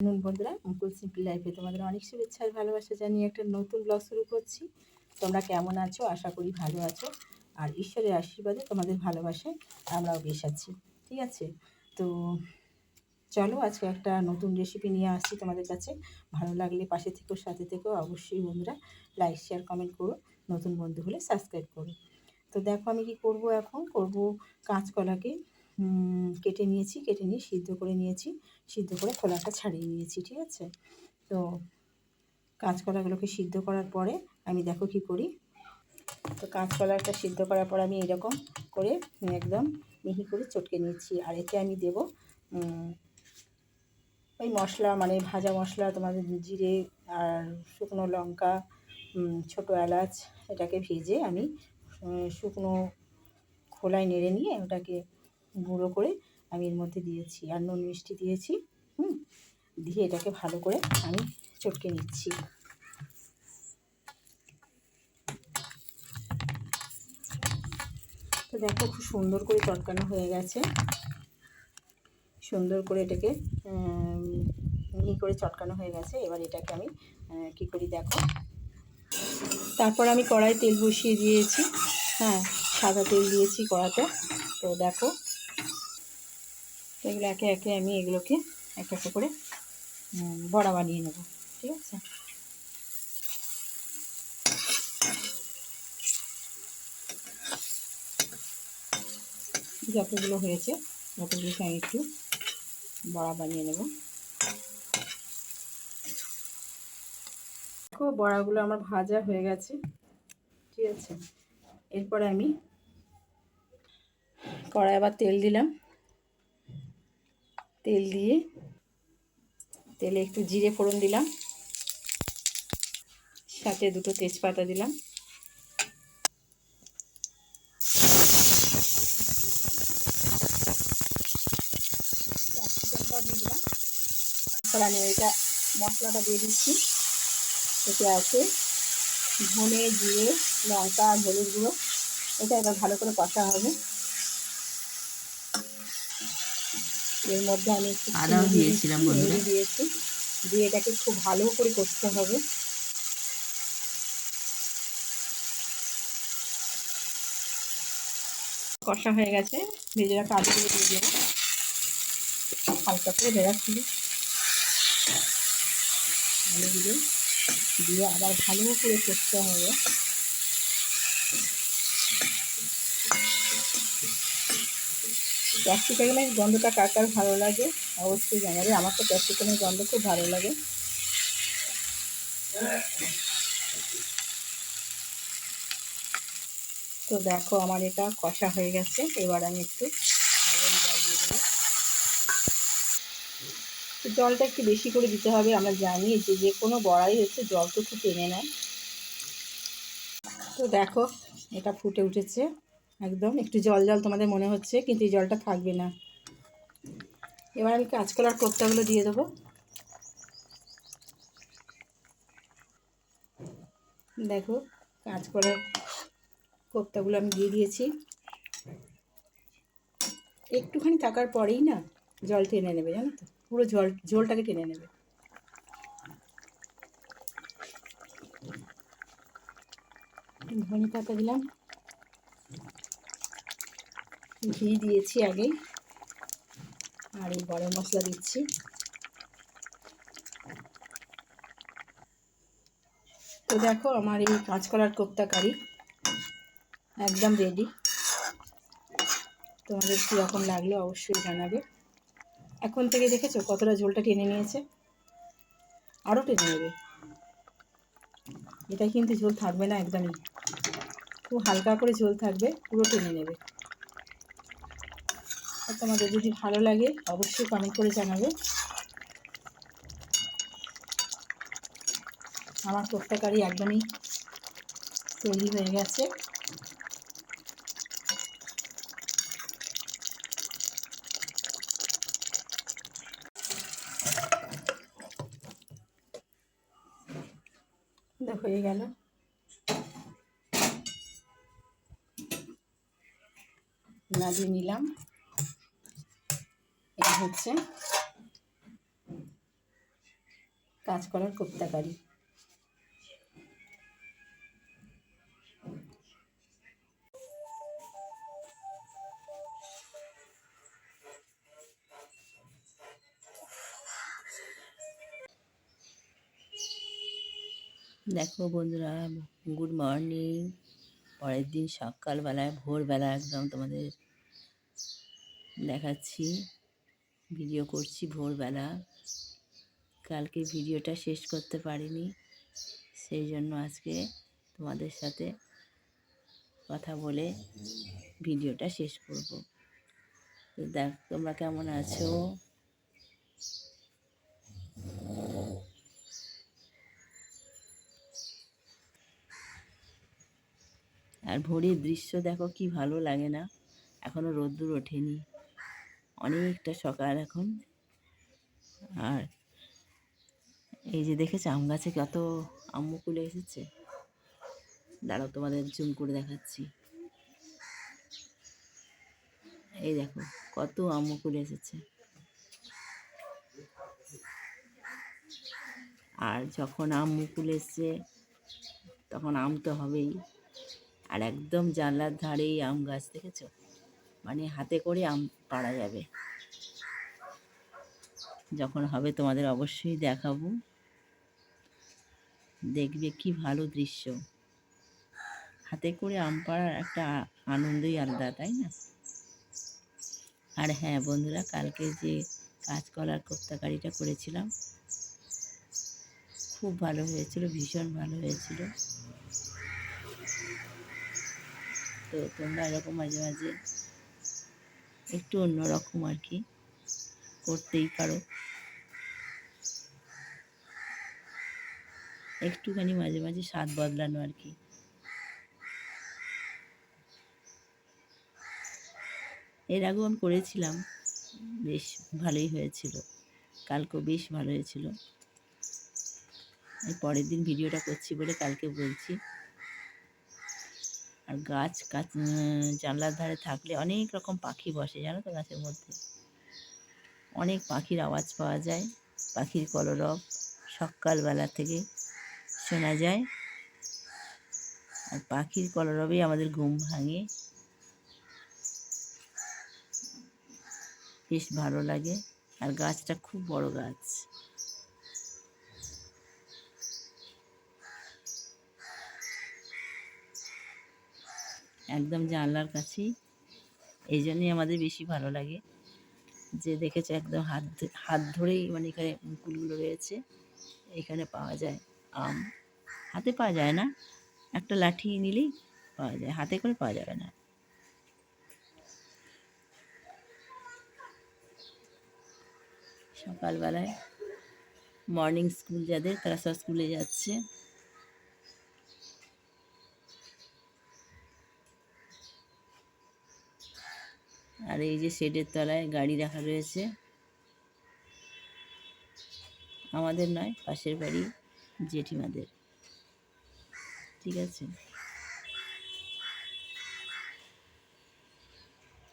নুন বন্ধুরা, মুকুল সিম্পল লাইফে তোমাদের অনেক শুভেচ্ছা আর ভালোবাসা জানিয়ে একটা নতুন ব্লগ শুরু করছি। তোমরা কেমন আছো? আশা করি ভালো আছো। আর ঈশ্বরের আশীর্বাদে তোমাদের ভালোবাসায় আমরাও বেশ আছি, ঠিক আছে? তো চলো আজকে একটা নতুন রেসিপি নিয়ে আসছি তোমাদের কাছে। ভালো লাগলে পাশে থেকেও সাথে থেকেও অবশ্যই বন্ধুরা লাইক শেয়ার কমেন্ট করো। নতুন বন্ধু হলে সাবস্ক্রাইব করো। তো দেখো আমি কি করব এখন? করব কাঁচকলাকে কেটে নিয়েছি, কেটে নিয়ে সিদ্ধ করে নিয়েছি, সিদ্ধ করে খোলাটা ছাড়িয়ে নিয়েছি, ঠিক আছে? তো কাঁচকলাগুলোকে সিদ্ধ করার পরে আমি দেখো কি করি। তো কাঁচকলাটা সিদ্ধ করার পর আমি এরকম করে একদম মিহি করে চটকে নিয়েছি। আর এতে আমি দেব ওই মশলা মানে ভাজা মশলা, তোমাদের জিরে আর শুকনো লঙ্কা ছোটো এলাচ, এটাকে ভেজে আমি শুকনো খোলায় নেড়ে নিয়ে ওটাকে গুঁড়ো করে আমি এর মধ্যে দিয়েছি আর নুন মিষ্টি দিয়েছি, হুম? দিয়ে এটাকে ভালো করে আমি চটকে নিচ্ছি। তো দেখো খুব সুন্দর করে চটকানো হয়ে গেছে। সুন্দর করে এটাকে মিহি করে চটকানো হয়ে গেছে। এবার এটাকে আমি কি করি দেখো? তারপর আমি কড়াই তেল বসিয়ে দিয়েছি। হ্যাঁ সাদা তেল দিয়েছি কড়াতে। তো দেখো তো এগুলো একে একে আমি এগুলোকে এক একটা করে বড়া বানিয়ে নেব, ঠিক আছে? যতগুলো হয়েছে যতগুলোকে আমি একটু বড়া বানিয়ে নেব। বড়াগুলো আমার ভাজা হয়ে গেছে, ঠিক আছে? এরপরে আমি কড়াই আবার তেল দিলাম। তেল দিয়ে তেলে একটু জিরে ফোড়ন দিলাম, সাথে দুটো তেজপাতা দিলাম। দিলাম আমি এটা মশলাটা দিয়ে দিচ্ছি, এতে আছে ধনে, জিরে, লঙ্কা, হলুদ গুঁড়ো, এটা এবার ভালো করে কষা হবে। এর মধ্যে আমি একটু আদাও দিয়েছিলাম দিয়েছি। দিয়ে এটাকে খুব ভালো করে করতে হবে। কষা হয়ে গেছে। ভেজে রাখা আলুগুলো দিয়ে দেবো। হালকা করে বেড়াচ্ছিল আলুগুলো দিয়ে আবার ভালো করে করতে হবে। ক্যাপসিকামের গন্ধটা কার কার ভালো লাগে? অবশ্যই জানাবে। আমার তো ক্যাপসিকামের গন্ধ খুব ভালো লাগে। তো দেখো, আমার এটা কষা হয়ে গেছে। এবার আমি একটু জলটা একটু বেশি করে দিতে হবে, আমরা জানি যে যে কোনো বড়াই হচ্ছে, জল তো খুব টেনে নেয়। তো দেখো, এটা ফুটে উঠেছে। একদম, একটু জল জল তোমাদের মনে হচ্ছে, কিন্তু এই জলটা থাকবে না। এবার আমি কাঁচকলার কোপ্তাগুলো দিয়ে দেবো। দেখো, কাঁচকলার কোপ্তাগুলো আমি দিয়ে দিয়েছি। একটুখানি থাকার পরেই না, জল টেনে নেবে, জানো তো? পুরো জল, ঝোলটাকে টেনে নেবে। ধনে পাতা দিলাম। ঘি দিয়েছি আগে। আর এই গরম মশলা দিচ্ছি। তো দেখো আমার এই কাঁচকলার কোপ্তা কারি একদম রেডি তোমাদের কীরকম লাগল অবশ্যই জানাবে। এখন থেকে দেখেছ কতটা ঝোলটা টেনে নিয়েছে? আরও টেনে নেবে। এটা কিন্তু ঝোল থাকবে না একদমই। খুব হালকা করে ঝোল থাকবে, পুরো টেনে নেবে। তোমাদের যদি ভালো লাগে, অবশ্যই কমেন্ট করে জানাবে। আমার কোপ্তাকারি একদমই তৈরি হয়ে গেছে। হয়ে গেল। নাড়িয়ে নিলাম। হচ্ছে কাঁচকলার কোপ্তা কারি দেখো বন্ধুরা, গুড মর্নিং। পরের দিন সকালবেলায়, ভোরবেলা একদম তোমাদের দেখাচ্ছি। ভিডিও করছি ভোরবেলা। কালকে ভিডিওটা শেষ করতে পারিনি। সেই জন্য আজকে তোমাদের সাথে কথা বলে ভিডিওটা শেষ করব। তো দেখ, তোমরা কেমন আছো? আর ভোরের দৃশ্য দেখো, কি ভালো লাগে না? এখনও রোদ্দুর ওঠেনি। অনেকটা সকাল এখন। আর এই যে দেখেছ, আম গাছে কত আম মুকুলে এসেছে। দাঁড়াও, তোমাদের জুম করে দেখাচ্ছি। এই দেখো, কত আম মুকুল এসেছে। আর যখন আম মুকুল এসছে, তখন আম তো হবেই। আর একদম জানলার ধারেই আম গাছ, দেখেছ? মানে হাতে করে আম পাড়া যাবে। যখন হবে তোমাদের অবশ্যই দেখাবো। দেখবে কি ভালো দৃশ্য। হাতে করে আম পাড়ার একটা আনন্দই আলাদা, তাই না? আর হ্যাঁ বন্ধুরা, কালকে যে কাঁচকলার কোপ্তাকারিটা করেছিলাম, খুব ভালো হয়েছিল, ভীষণ ভালো হয়েছিল। তো তোমরা এরকম মাঝে মাঝে একটু অন্যরকম আর কি, করতেই পারো। একটুখানি মাঝে মাঝে স্বাদ বদলানো আর কি। এর আগেও আমি করেছিলাম, বেশ ভালোই হয়েছিল, কালকেও বেশ ভালো হয়েছিল। পরের দিন ভিডিওটা করছি বলে কালকে বলছি। আর গাছ গাছ জানলার ধারে থাকলে অনেক রকম পাখি বসে, জানো তো গাছের মধ্যে? অনেক পাখির আওয়াজ পাওয়া যায়, পাখির কলরব সকালবেলা থেকে শোনা যায়। আর পাখির কলরবেই আমাদের ঘুম ভাঙে। বেশ ভালো লাগে। আর গাছটা খুব বড় গাছ। একদম জানলার কাছেই। এই জন্যই আমাদের বেশি ভালো লাগে। যে দেখেছে একদম হাত হাত ধরেই মানে এখানে মুকুলগুলো রয়েছে। এখানে পাওয়া যায় আম। হাতে পাওয়া যায় না। একটা লাঠি নিলেই পাওয়া যায়। হাতে করে পাওয়া যাবে না। সকালবেলায় মর্নিং স্কুল যাদের, তারা সব স্কুলে যাচ্ছে। আর এই যে শেডের তলায় গাড়ি রাখা রয়েছে। আমাদের নয়, পাশের বাড়ি জেঠিমাদের। ঠিক আছে?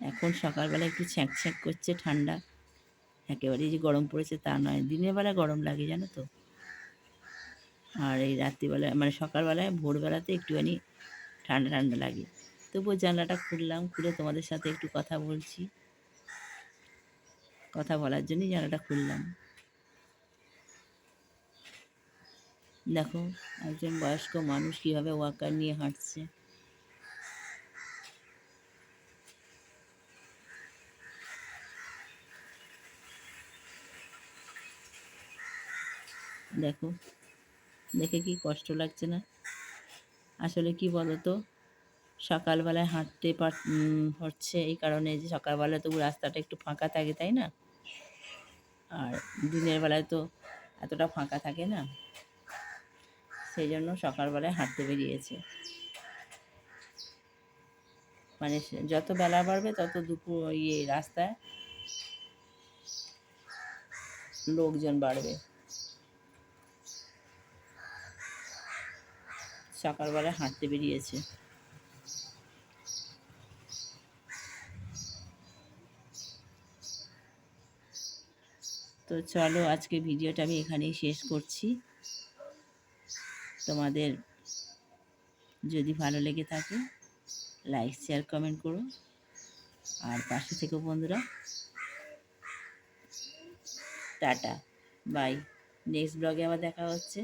এখন সকালবেলা একটু ছ্যাঁক ছ্যাঁক করছে ঠান্ডা। একেবারেই যে গরম পড়েছে তা নয়, দিনের বেলা গরম লাগে, জানো তো। আর এই রাত্রিবেলায় মানে সকালবেলায়, ভোরবেলাতে একটুখানি ঠান্ডা ঠান্ডা লাগে। তবুও জানলাটা খুললাম, খুলে তোমাদের সাথে একটু কথা বলছি। কথা বলার জন্যই জানলাটা খুললাম। দেখো, একজন বয়স্ক মানুষ কীভাবে ওয়াকার নিয়ে হাঁটছে। দেখো, দেখে কি কষ্ট লাগছে না? আসলে কি বলো তো সকালবেলায় হাঁটতে হচ্ছে এই কারণে যে সকালবেলায় তবু রাস্তাটা একটু ফাঁকা থাকে, তাই না? আর দিনের বেলায় তো এতটা ফাঁকা থাকে না। সেই জন্য সকালবেলায় হাঁটতে বেরিয়েছে। মানে যত বেলা বাড়বে, তত দুপুর ইয়ে রাস্তায় লোকজন বাড়বে। সকালবেলায় হাঁটতে বেরিয়েছে। তো চলো আজকে ভিডিওটা আমি এখানেই শেষ করছি। তোমাদের যদি ভালো লেগে থাকে লাইক শেয়ার কমেন্ট করো। আর পাশে থেকো বন্ধুরা। টাটা বাই নেক্সট ব্লগে আবার দেখা হচ্ছে।